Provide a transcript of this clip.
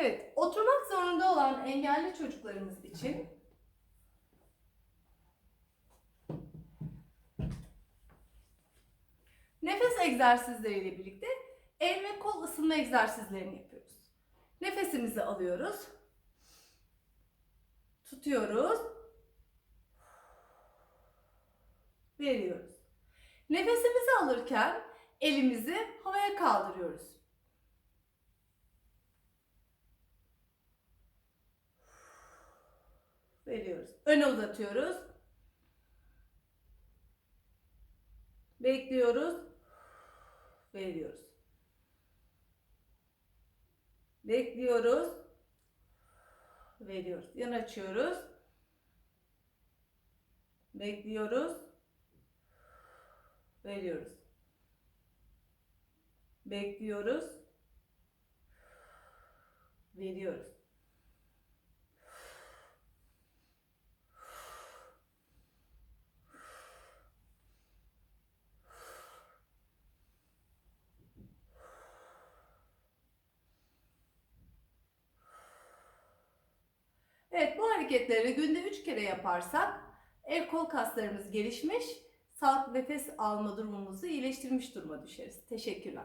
Evet, oturmak zorunda olan engelli çocuklarımız için nefes egzersizleriyle birlikte el ve kol ısınma egzersizlerini yapıyoruz. Nefesimizi alıyoruz. Tutuyoruz. Veriyoruz. Nefesimizi alırken elimizi havaya kaldırıyoruz. Veriyoruz. Öne uzatıyoruz. Bekliyoruz. Veriyoruz. Bekliyoruz. Veriyoruz. Yan açıyoruz. Bekliyoruz. Veriyoruz. Bekliyoruz. Veriyoruz. Evet bu hareketleri günde 3 kere yaparsak el kol kaslarımız gelişmiş, sağlıklı nefes alma durumumuzu iyileştirmiş duruma düşeriz. Teşekkürler.